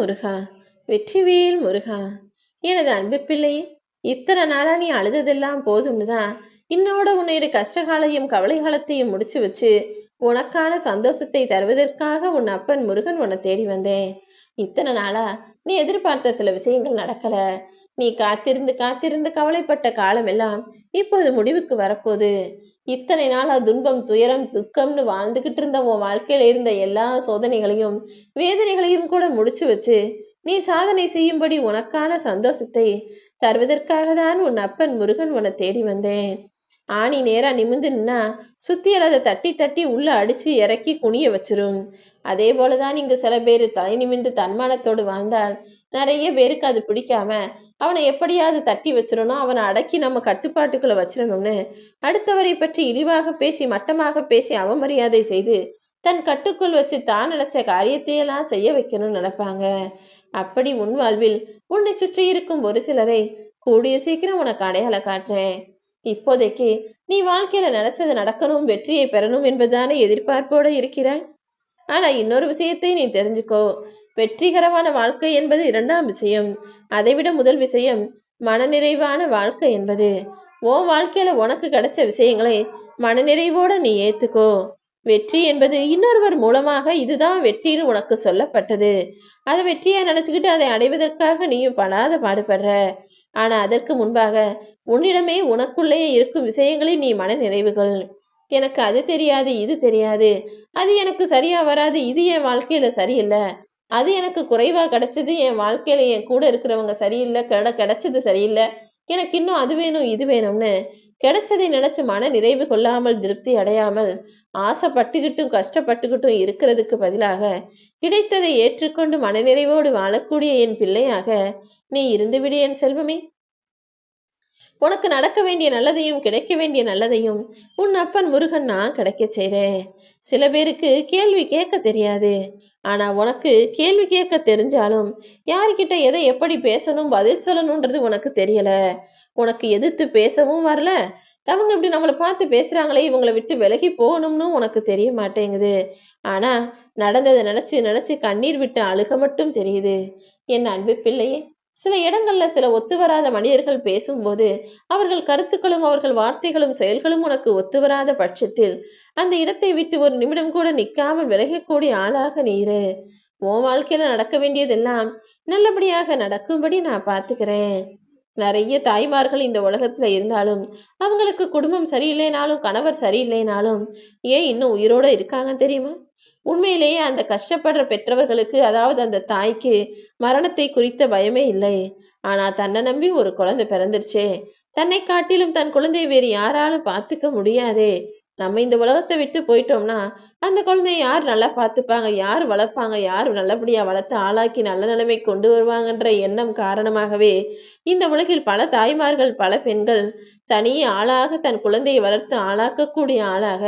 முருகா வெற்றிவேல் முருகா. எனது அன்பு பிள்ளையே இத்தனை நாளா நீ அழுததெல்லாம் போதும்னு தான் இன்னோட உன்னுடைய கஷ்டகாலையும் கவலை காலத்தையும் முடிச்சு வச்சு உனக்கான சந்தோஷத்தை தருவதற்காக உன் அப்பன் முருகன் உன்னை தேடி வந்தேன். இத்தனை நாளா நீ எதிர்பார்த்த சில விஷயங்கள் நடக்கல. நீ காத்திருந்து காத்திருந்து கவலைப்பட்ட காலமெல்லாம் இப்போது முடிவுக்கு வரப்போகுது. இத்தனை நாள் துன்பம் துயரம் துக்கம்னு வாழ்ந்துகிட்டு இருந்த உன் வாழ்க்கையில இருந்த எல்லா சோதனைகளையும் வேதனைகளையும் கூட முடிச்சு வச்சு நீ சாதனை செய்யும்படி உனக்கான சந்தோஷத்தை தருவதற்காக தான் உன் அப்பன் முருகன் உன தேடி வந்தேன். ஆணி நேரா நிமிந்து நின்னா சுத்தியல் அதை தட்டி தட்டி உள்ள அடிச்சு இறக்கி குனிய வச்சிரும். அதே போலதான் இங்கு சில பேர் தலை நிமிந்து தன்மானத்தோடு வாழ்ந்தால் நிறைய பேருக்கு அது பிடிக்காம அவனை எப்படியாவது தட்டி வச்சிடணும் அவனை அடக்கி நம்ம கட்டுப்பாட்டுக்குள்ள வச்சிடணும்னு அடுத்தவரை பற்றி இழிவாக பேசி மட்டமாக பேசி அவமரியாதை செய்து தன் கட்டுக்குள் வச்சு தான் நினைச்ச காரியத்தையெல்லாம் செய்ய வைக்கணும்னு நினைப்பாங்க. அப்படி உன் வாழ்வில் உன்னை சுற்றி இருக்கும் ஒரு சிலரை கூடிய சீக்கிரம் உனக்கு அடையாளம் காட்டுறேன். இப்போதைக்கு நீ வாழ்க்கையில நினைச்சது நடக்கணும் வெற்றியை பெறணும் என்பதுதானே எதிர்பார்ப்போட இருக்கிறாய். ஆனா இன்னொரு விஷயத்தை நீ தெரிஞ்சுக்கோ. வெற்றிகரமான வாழ்க்கை என்பது இரண்டாம் விஷயம். அதைவிட முதல் விஷயம் மனநிறைவான வாழ்க்கை என்பது. உன் வாழ்க்கையில உனக்கு கிடைச்ச விஷயங்களை மனநிறைவோட நீ ஏத்துக்கோ. வெற்றி என்பது இன்னொருவர் மூலமாக இதுதான் வெற்றின்னு உனக்கு சொல்லப்பட்டது. அதை வெற்றியா நினைச்சுக்கிட்டு அதை அடைவதற்காக நீயும் படாத பாடுபடுற. ஆனா அதற்கு முன்பாக உன்னிடமே உனக்குள்ளேயே இருக்கும் விஷயங்களை நீ மன நிறைவுகள் எனக்கு அது தெரியாது இது தெரியாது. அது எனக்கு சரியா வராது இது என் வாழ்க்கையில சரியில்லை. அது எனக்கு குறைவா கிடைச்சது. என் வாழ்க்கையில என் கூட இருக்கிறவங்க சரியில்லை. கிட கிடைச்சது சரியில்லை. எனக்கு இன்னும் அது வேணும் இது வேணும்னு கிடைச்சதை நினைச்சு மன நிறைவு கொள்ளாமல் திருப்தி அடையாமல் ஆசைப்பட்டுக்கிட்டும் கஷ்டப்பட்டுக்கிட்டும் இருக்கிறதுக்கு பதிலாக கிடைத்ததை ஏற்றுக்கொண்டு மனநிறைவோடு வாழக்கூடிய என் பிள்ளையாக நீ இருந்துவிடு என் செல்வமே. உனக்கு நடக்க வேண்டிய நல்லதையும் கிடைக்க வேண்டிய நல்லதையும் உன் அப்பன் முருகன் நான் கிடைக்க செய்றேன். சில பேருக்கு கேள்வி கேட்க தெரியாது. ஆனா உனக்கு கேள்வி கேட்க தெரிஞ்சாலும் யாருக்கிட்ட எதை எப்படி பேசணும் பதில் சொல்லணும்ன்றது உனக்கு தெரியல. உனக்கு எதிர்த்து பேசவும் வரல. அவங்க இப்படி நம்மளை பார்த்து பேசுறாங்களே இவங்களை விட்டு விலகி போகணும்னு உனக்கு தெரிய மாட்டேங்குது. ஆனா நடந்ததை நினைச்சு நினைச்சு கண்ணீர் விட்டு அழுக மட்டும் தெரியுது. என் அன்பு பிள்ளையே சில இடங்கள்ல சில ஒத்து வராத மனிதர்கள் பேசும்போது அவர்கள் கருத்துக்களும் அவர்கள் வார்த்தைகளும் செயல்களும் உனக்கு ஒத்து வராத பட்சத்தில் அந்த இடத்தை விட்டு ஒரு நிமிடம் கூட நிக்காமல் விலகக்கூடிய ஆளாக நீரு. உன் வாழ்க்கையில நடக்க வேண்டியதெல்லாம் நல்லபடியாக நடக்கும்படி நான் பாத்துக்கிறேன் நிறைய தாய்மார்கள் இந்த உலகத்துல இருந்தாலும் அவங்களுக்கு குடும்பம் சரியில்லைனாலும் கணவர் சரியில்லைனாலும் ஏன் இன்னும் உயிரோட இருக்காங்க தெரியுமா? உண்மையிலேயே அந்த கஷ்டப்படுற பெற்றவர்களுக்கு அதாவது அந்த தாய்க்கு மரணத்தை குறித்த பயமே இல்லை. ஆனா தன்னை நம்பி ஒரு குழந்தை பிறந்துருச்சே. தன்னை காட்டிலும் தன் குழந்தையை வேறு யாராலும் பார்த்துக்க முடியாதே. நம்ம இந்த உலகத்தை விட்டு போயிட்டோம்னா அந்த குழந்தைய யார் நல்லா பார்த்துப்பாங்க? யார் வளர்ப்பாங்க? யார் நல்லபடியா வளர்த்து ஆளாக்கி நல்ல நிலைமை கொண்டு வருவாங்கன்ற எண்ணம் காரணமாகவே இந்த உலகில் பல தாய்மார்கள் பல பெண்கள் தனியே ஆளாக தன் குழந்தையை வளர்த்து ஆளாக்கக்கூடிய ஆளாக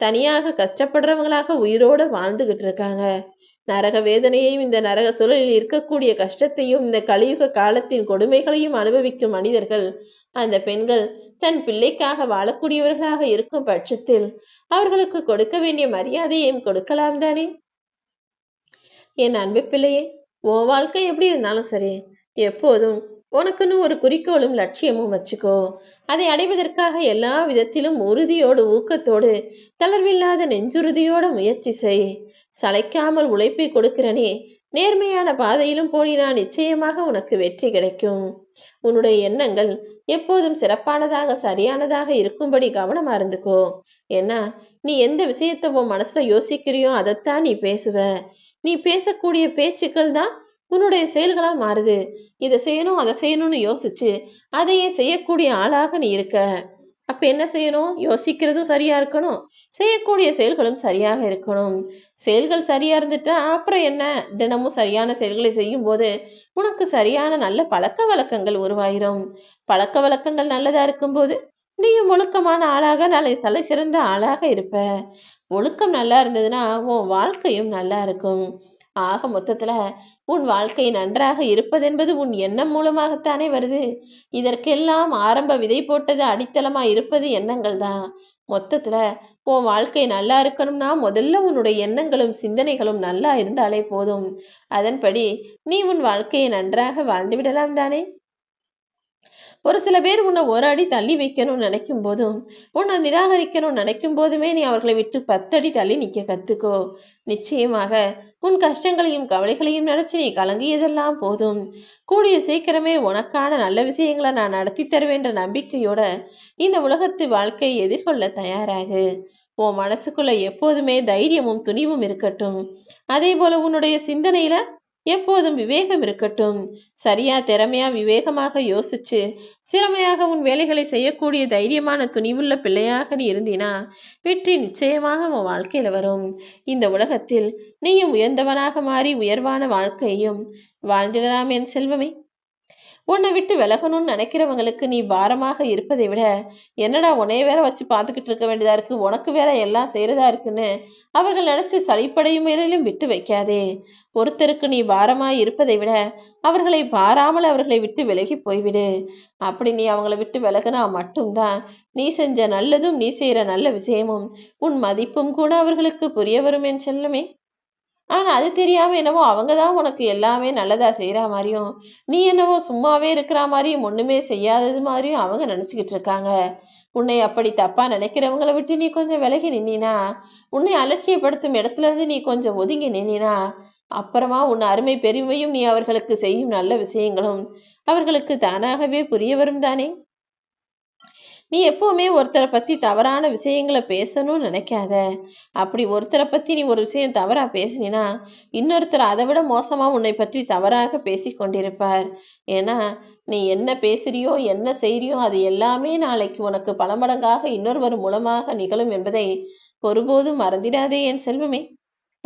தனியாக கஷ்டப்படுறவங்களாக உயிரோட வாழ்ந்துகிட்டு இருக்காங்க. நரக வேதனையையும் இந்த நரக சூழலில் இருக்கக்கூடிய கஷ்டத்தையும் இந்த கலியுக காலத்தின் கொடுமைகளையும் அனுபவிக்கும் மனிதர்கள் அந்த பெண்கள் தன் பிள்ளைக்காக வாழக்கூடியவர்களாக இருக்கும் பட்சத்தில் அவர்களுக்கு கொடுக்க வேண்டிய மரியாதையையும் கொடுக்கலாம் தானே? என் அன்பு பிள்ளையே உன் வாழ்க்கை எப்படி இருந்தாலும் சரி எப்போதும் உனக்குன்னு ஒரு குறிக்கோளும் லட்சியமும் வச்சுக்கோ. அதை அடைவதற்காக எல்லா விதத்திலும் உறுதியோடு ஊக்கத்தோடு தளர்வில்லாத நெஞ்சுறுதியோட முயற்சி செய். சளைக்காமல் உழைப்பை கொடுக்கிறனே நேர்மையான பாதையிலும் போனினா நிச்சயமாக உனக்கு வெற்றி கிடைக்கும். உன்னுடைய எண்ணங்கள் எப்போதும் சிறப்பானதாக சரியானதாக இருக்கும்படி கவனமா இருந்துக்கோ. ஏன்னா நீ எந்த விஷயத்த உன் மனசுல யோசிக்கிறியோ அதைத்தான் நீ பேசுவ. நீ பேசக்கூடிய பேச்சுக்கள் தான் உன்னுடைய செயல்களா மாறுது. இதை செய்யணும் அதை செய்யணும்னு யோசிச்சு அதையே செய்யக்கூடிய ஆளாக நீ இருக்க. அப்ப என்ன செய்யணும்? யோசிக்கிறதும் சரியா இருக்கணும். செய்யக்கூடிய செயல்களும் சரியாக இருக்கணும். செயல்கள் சரியா இருந்துட்டா அப்புறம் என்ன? தினமும் சரியான செயல்களை செய்யும் போது உனக்கு சரியான நல்ல பழக்க வழக்கங்கள் உருவாயிரும். பழக்க வழக்கங்கள் நல்லதா இருக்கும்போது நீயும் ஒழுக்கமான ஆளாக நல்ல தலை சிறந்த ஆளாக இருப்ப. ஒழுக்கம் நல்லா இருந்ததுன்னா உன் வாழ்க்கையும் நல்லா இருக்கும். ஆக மொத்தத்துல உன் வாழ்க்கை நன்றாக இருப்பதென்பது உன் எண்ணம் மூலமாகத்தானே வருது. இதற்கெல்லாம் ஆரம்ப விதை போட்டது அடித்தளமா இருப்பது எண்ணங்கள் தான் மொத்தத்துல உன் வாழ்க்கை நல்லா இருக்கணும்னா முதல்ல உன்னுடைய எண்ணங்களும் சிந்தனைகளும் நல்லா இருந்தாலே போதும். அதன்படி நீ உன் வாழ்க்கையை நன்றாக வாழ்ந்து விடலாம் தானே? ஒரு சில பேர் உன்னை ஒரு அடி தள்ளி வைக்கணும்னு நினைக்கும் போதும் உன்னை நிராகரிக்கணும்னு நினைக்கும் போதுமே நீ அவர்களை விட்டு பத்தடி தள்ளி நிற்க கத்துக்கோ. நிச்சயமாக உன் கஷ்டங்களையும் கவலைகளையும் நினைச்சு நீ கலங்கியதெல்லாம் போதும். கூடிய சீக்கிரமே உனக்கான நல்ல விஷயங்களை நான் நடத்தி தருவேன்ற நம்பிக்கையோட இந்த உலகத்து வாழ்க்கையை எதிர்கொள்ள தயாராகு. உன் மனசுக்குள்ள எப்போதுமே தைரியமும் துணிவும் இருக்கட்டும். அதே போல உன்னுடைய சிந்தனையில எப்போதும் விவேகம் இருக்கட்டும். சரியா திறமையா விவேகமாக யோசிச்சு சிறமையாக உன் வேலைகளை செய்யக்கூடிய தைரியமான துணிவுள்ள பிள்ளையாக நீ இருந்தினா வெற்றி நிச்சயமாக உன் வாழ்க்கையில வரும். இந்த உலகத்தில் நீயும் உயர்ந்தவனாக மாறி உயர்வான வாழ்க்கையும் வாழ்ந்திடலாம் என் செல்வமே. உன்னை விட்டு விலகணும்னு நினைக்கிறவங்களுக்கு நீ பாரமாக இருப்பதை விட என்னடா உன்னைய வேற வச்சு பார்த்துக்கிட்டு இருக்க வேண்டியதா இருக்கு? உனக்கு வேற எல்லாம் செய்யறதா இருக்குன்னு அவர்கள் நினைச்சு சளிப்படையும் மேலும் விட்டு வைக்காதே. ஒருத்தருக்கு நீ பாரமாய் இருப்பதை விட அவர்களை பாராமல் அவர்களை விட்டு விலகி போய்விடு. அப்படி நீ அவங்கள விட்டு விலகினா மட்டும்தான் நீ செஞ்ச நல்லதும் நீ செய்யற நல்ல விஷயமும் உன் மதிப்பும் கூட அவர்களுக்கு புரிய வரும் என் செல்லமே. ஆனா அது தெரியாம என்னவோ அவங்க தான் உனக்கு எல்லாமே நல்லதா செய்யற மாதிரியும் நீ என்னவோ சும்மாவே இருக்கிற மாதிரியும் ஒண்ணுமே செய்யாதது மாதிரியும் அவங்க நினைச்சுக்கிட்டு இருக்காங்க. உன்னை அப்படி தப்பா நினைக்கிறவங்கள விட்டு நீ கொஞ்சம் விலகி நின்னா உன்னை அலட்சியப்படுத்தும் இடத்துல இருந்து நீ கொஞ்சம் ஒதுங்கி நின்னா அப்புறமா உன் அருமை பெருமையும் நீ அவர்களுக்கு செய்யும் நல்ல விஷயங்களும் அவர்களுக்கு தானாகவே புரிய வரும் தானே? நீ எப்பவுமே ஒருத்தரை பத்தி தவறான விஷயங்களை பேசணும்னு நினைக்காத. அப்படி ஒருத்தரை பத்தி நீ ஒரு விஷயம் தவறா பேசினா இன்னொருத்தர் அதை விட மோசமா உன்னை பற்றி தவறாக பேசி கொண்டிருப்பார். ஏன்னா நீ என்ன பேசுறியோ என்ன செய்றியோ அது எல்லாமே நாளைக்கு உனக்கு பல மடங்காக இன்னொருவர் மூலமாக நிகழும் என்பதை ஒருபோதும் மறந்திடாதே என் செல்வமே.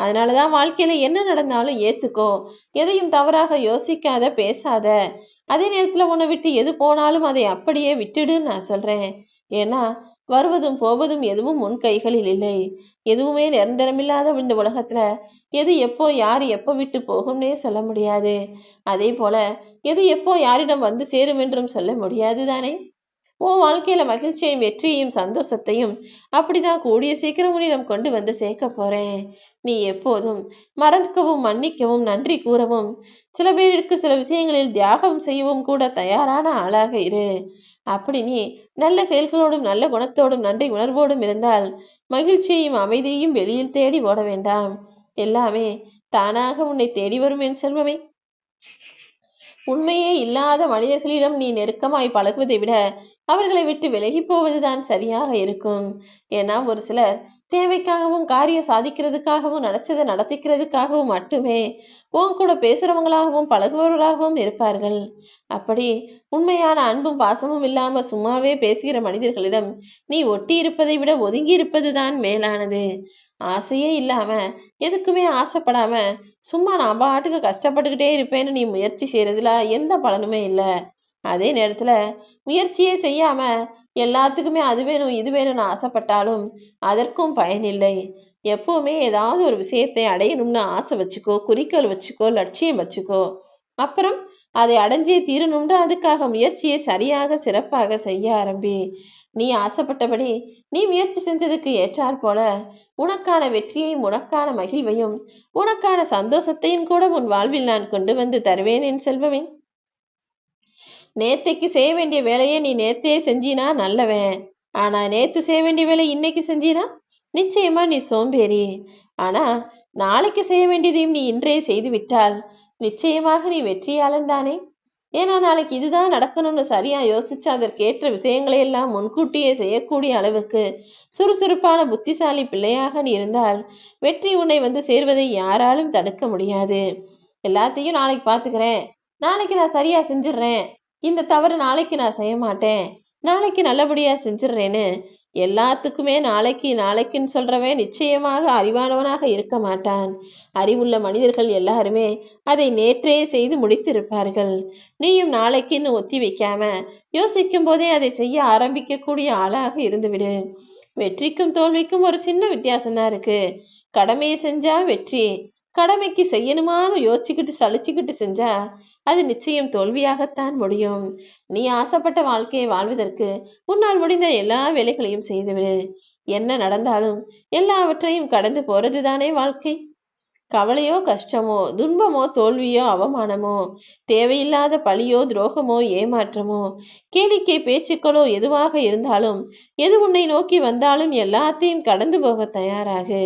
அதனாலதான் வாழ்க்கையில என்ன நடந்தாலும் ஏத்துக்கோ. எதையும் தவறாக யோசிக்காத பேசாத. அதே நேரத்துல உன்னை விட்டு எது போனாலும் அதை அப்படியே விட்டுடுன்னு நான் சொல்றேன். ஏன்னா வருவதும் போவதும் எதுவும் உன் கைகளில் இல்லை. எதுவுமே நிரந்தரமில்லாத இந்த உலகத்துல எது எப்போ யார் எப்போ விட்டு போகும்னே சொல்ல முடியாது. அதே போல எது எப்போ யாரிடம் வந்து சேரும் என்றும் சொல்ல முடியாது தானே? உன் வாழ்க்கையில மகிழ்ச்சியையும் வெற்றியையும் சந்தோஷத்தையும் அப்படிதான் கூடிய சீக்கிரம் உன்னிடம் கொண்டு வந்து சேர்க்க போறேன். நீ எப்போதும் மறக்கவும் மன்னிக்கவும் நன்றி கூறவும். சில பேருக்கு சில விஷயங்களில் தியாகம் செய்யவும் கூட தயாரான ஆளாக இரு. அப்படி நீ நல்ல செயல்களோடும் நல்ல குணத்தோடும் நன்றி உணர்வோடும் இருந்தால் மகிழ்ச்சியையும் அமைதியையும் வெளியில் தேடி ஓட வேண்டாம். எல்லாமே தானாக உன்னை தேடி வரும் என் செல்வமே. உண்மையே இல்லாத மனிதர்களிடம் நீ நெருக்கமாய் பழகுவதை விட அவர்களை விட்டு விலகி போவதுதான் சரியாக இருக்கும். ஏன்னா ஒரு சிலர் தேவைக்காகவும் காரியம் சாதிக்கிறதுக்காகவும் நினைச்சதை நடத்திக்கிறதுக்காகவும் மட்டுமே உன் கூட பேசுறவங்களாகவும் பழகுபவர்களாகவும் இருப்பார்கள். அப்படி உண்மையான அன்பும் பாசமும் இல்லாம சும்மாவே பேசுகிற மனிதர்களிடம் நீ ஒட்டி இருப்பதை விட ஒதுங்கி இருப்பதுதான் மேலானது. ஆசையே இல்லாம எதுக்குமே ஆசைப்படாம சும்மா நான் பாட்டுக்கு கஷ்டப்பட்டுக்கிட்டே இருப்பேன்னு நீ முயற்சி செய்யறதுல எந்த பலனுமே இல்லை. அதே நேரத்துல முயற்சியே செய்யாம எல்லாத்துக்குமே அது வேணும் இது வேணும்னு ஆசைப்பட்டாலும் அதற்கும் பயனில்லை எப்பவுமே ஏதாவது ஒரு விஷயத்தை அடையணும்னு ஆசை வச்சுக்கோ குறிக்கோள் வச்சுக்கோ லட்சியம் வச்சுக்கோ. அப்புறம் அதை அடைஞ்சே தீரணும்னு அதுக்காக முயற்சியை சரியாக சிறப்பாக செய்ய ஆரம்பி. நீ ஆசைப்பட்டபடி நீ முயற்சி செஞ்சதுக்கு ஏற்றாற் போல உனக்கான வெற்றியையும் உனக்கான மகிழ்வையும் உனக்கான சந்தோஷத்தையும் கூட உன் வாழ்வில் நான் கொண்டு வந்து தருவேன் என் செல்வமே. நேத்தைக்கு செய்ய வேண்டிய வேலையை நீ நேத்தே செஞ்சினா நல்லவன். ஆனா நேத்து செய்ய வேண்டிய வேலை இன்னைக்கு செஞ்சினா நிச்சயமா நீ சோம்பேறி. ஆனா நாளைக்கு செய்ய வேண்டியதையும் நீ இன்றே செய்து விட்டால் நிச்சயமாக நீ வெற்றியாளன் தானே. ஏன்னா நாளைக்கு இதுதான் நடக்கணும்னு சரியா யோசிச்சு அதற்கேற்ற விஷயங்களை எல்லாம் முன்கூட்டியே செய்யக்கூடிய அளவுக்கு சுறுசுறுப்பான புத்திசாலி பிள்ளையாக நீ இருந்தால் வெற்றி உன்னை வந்து சேர்வதை யாராலும் தடுக்க முடியாது. எல்லாத்தையும் நாளைக்கு பார்த்துக்கிறேன். நாளைக்கு நான் சரியா செஞ்சிடுறேன். இந்த தவறு நாளைக்கு நான் செய்ய மாட்டேன். நாளைக்கு நல்லபடியா செஞ்சிடுறேன்னு எல்லாத்துக்குமே நாளைக்கு நாளைக்குன்னு சொல்றவன் நிச்சயமாக அறிவானவனாக இருக்க மாட்டான். அறிவுள்ள மனிதர்கள் எல்லாருமே அதை நேற்றே செய்து முடித்திருப்பார்கள். நீயும் நாளைக்குன்னு ஒத்தி வைக்காம யோசிக்கும் போதே அதை செய்ய ஆரம்பிக்கக்கூடிய ஆளாக இருந்துவிடு. வெற்றிக்கும் தோல்விக்கும் ஒரு சின்ன வித்தியாசம்தான் இருக்கு. கடமையை செஞ்சா வெற்றி கடமைக்கு செய்யணுமான்னு யோசிச்சுக்கிட்டு சலிச்சுக்கிட்டு செஞ்சா அது நிச்சயம் தோல்வியாகத்தான் முடியும். நீ ஆசைப்பட்ட வாழ்க்கையை வாழ்வதற்கு உன்னால் முடிந்த எல்லா வேலைகளையும் செய்துவிடு. என்ன நடந்தாலும் எல்லாவற்றையும் கடந்து போறதுதானே வாழ்க்கை? கவலையோ கஷ்டமோ துன்பமோ தோல்வியோ அவமானமோ தேவையில்லாத பழியோ துரோகமோ ஏமாற்றமோ கேளிக்கை பேச்சுக்களோ எதுவாக இருந்தாலும் எது உன்னை நோக்கி வந்தாலும் எல்லாத்தையும் கடந்து போக தயாராகு.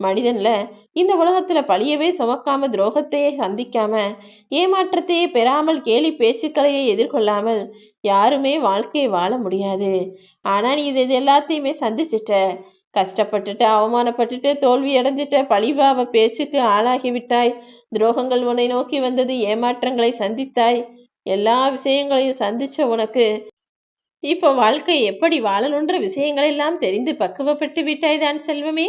மனிதன்ல இந்த உலகத்துல பழியவே சுமக்காம துரோகத்தையே சந்திக்காம ஏமாற்றத்தையே பெறாமல் கேலி பேச்சுக்களையே எதிர்கொள்ளாமல் யாருமே வாழ்க்கையை வாழ முடியாது. ஆனா நீ இது இது எல்லாத்தையுமே சந்திச்சிட்ட. கஷ்டப்பட்டுட்டு அவமானப்பட்டுட்டு தோல்வி அடைஞ்சிட்ட பழிபாவ பேச்சுக்கு ஆளாகி விட்டாய். துரோகங்கள் உன்னை நோக்கி வந்தது ஏமாற்றங்களை சந்தித்தாய். எல்லா விஷயங்களையும் சந்திச்ச உனக்கு இப்போ வாழ்க்கை எப்படி வாழணுன்ற விஷயங்கள் எல்லாம் தெரிந்து பக்குவப்பட்டு விட்டாய் தான் செல்வமே.